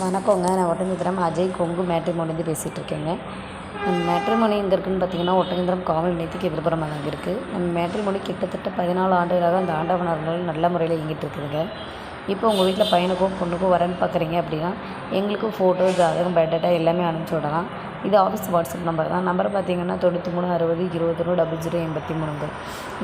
வணக்கங்க. நான் ஒட்டஞ்சத்திரம் அஜய் கொங்கு மேட்ரிமோனிலேருந்து பேசிகிட்டு இருக்கேங்க நம்ம மேட்ரிமோனி எங்கே இருக்குதுன்னு பார்த்தீங்கன்னா ஒட்டஞ்சந்திரம் காவல் நிலையத்துக்கு எதிர்ப்புறமாக அங்கே இருக்குது நம்ம மேட்ரிமோனி கிட்டத்தட்ட பதினாலு ஆண்டுகளாக அந்த ஆண்டவனர்கள் நல்ல முறையில் இயங்கிட்டு இருக்குதுங்க இப்போ உங்கள் வீட்டில் பையனுக்கோ பொண்ணுக்கோ வரேன்னு பார்க்குறீங்க அப்படின்னா எங்களுக்கும் ஃபோட்டோ ஜாதகம் பயோடேட்டா எல்லாமே அனுப்பிச்சி விடலாம். இது ஆஃபீஸ் வாட்ஸ்அப் நம்பர் தான். நம்பர் பார்த்தீங்கன்னா தொண்ணூற்றி மூணு அறுபது இருபத்தொன்று டபுள் ஜீரோ எண்பத்தி மூணுங்க.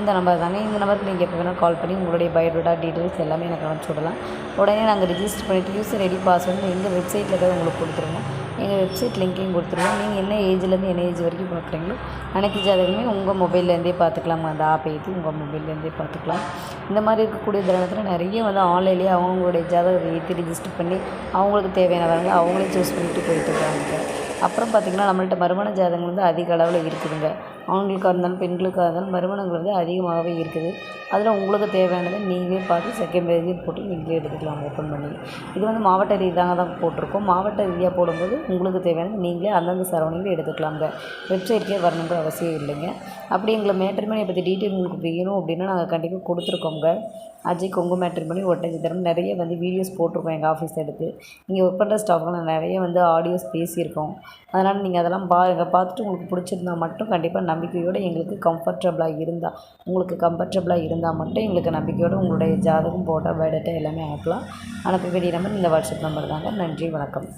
இந்த நம்பர் தானே? இந்த நம்பருக்கு நீங்கள் எப்போ வேணால் கால் பண்ணி உங்களுடைய பயோடேட்டா டீட்டெயில்ஸ் எல்லாமே எனக்கு அனுப்பிச்சி விடலாம் உடனே நாங்கள் ரிஜிஸ்டர் பண்ணிவிட்டு யூசர் ஐடி பாஸ்வேர்டு எங்கள் வெப்சைட்டில் இருக்கிறத உங்களுக்கு கொடுத்துருவோம். எங்கள் வெப்சைட் லிங்க்கையும் கொடுத்துருவோம். நீங்கள் என்ன ஏஜ்லேருந்து என்ன ஏஜ் வரைக்கும் பார்க்குறீங்களோ அனைத்து ஜாதகமே உங்கள் மொபைல்லேருந்தே பார்த்துக்கலாம் அந்த ஆப் ஏற்றி உங்கள் மொபைல்லேருந்தே பார்த்துக்கலாம். இந்த மாதிரி இருக்கக்கூடிய தருணத்தில் நிறைய வந்து ஆன்லைன்லேயே அவங்களுடைய ஜாதகத்தை ஏற்றி ரிஜிஸ்டர் பண்ணி அவங்களுக்கு தேவையானவங்க அவங்களே சூஸ் பண்ணிட்டு போயிட்டு இருக்காங்க. அப்புறம் பார்த்திங்கன்னா நம்மள்ட்ட மறுமண ஜாதகம் வந்து அதிக அளவில் இருக்குதுங்க. ஆண்களுக்காக இருந்தாலும் பெண்களுக்காக இருந்தாலும் மறுமணங்கள் வந்து அதிகமாகவே இருக்குது. அதில் உங்களுக்கு தேவையானதை நீங்களே பார்த்து செகண்ட் பேஜில் போட்டு நீங்களே எடுத்துக்கலாம் ஓப்பன் பண்ணி. இது வந்து மாவட்ட ரீதியாக தான் போட்டிருக்கோம். மாவட்ட ரீதியாக போடும்போது உங்களுக்கு தேவையானது நீங்களே அந்தந்த சரௌண்டிங்கில் எடுத்துக்கலாங்க வெப்சைட்லேயே வரணுங்கிற அவசியம் இல்லைங்க. அப்படி எங்களை மேட்ரிமணியை பற்றி டீட்டெயில் உங்களுக்கு வேணும் அப்படின்னா நாங்கள் கண்டிப்பாக கொடுத்துருக்கோங்க அஜய் கொங்கு அஞ்சு தரம் நிறைய வந்து வீடியோஸ் போட்டிருக்கோம் எங்கள் ஆஃபீஸ் எடுத்து. இங்கே ஒர்க் பண்ணுற ஸ்டாஃப்லாம் நிறைய வந்து ஆடியோஸ் பேசியிருக்கோம். அதனால் நீங்கள் அதெல்லாம் பாருங்கள் பார்த்துட்டு உங்களுக்கு பிடிச்சிருந்தா மட்டும் கண்டிப்பாக நம்பிக்கையோடு எங்களுக்கு கம்ஃபர்டபுளாக இருந்தால் உங்களுக்கு கம்ஃபர்டபுளாக இருந்தால் மட்டும் எங்களுக்கு நம்பிக்கையோடு உங்களுடைய ஜாதகம் போட்டோ பயோடேட்டா எல்லாமே அனுப்பலாம் அனுப்ப வேண்டிய நம்பர் இந்த வாட்ஸ்அப் நம்பர் தாங்க. நன்றி வணக்கம்.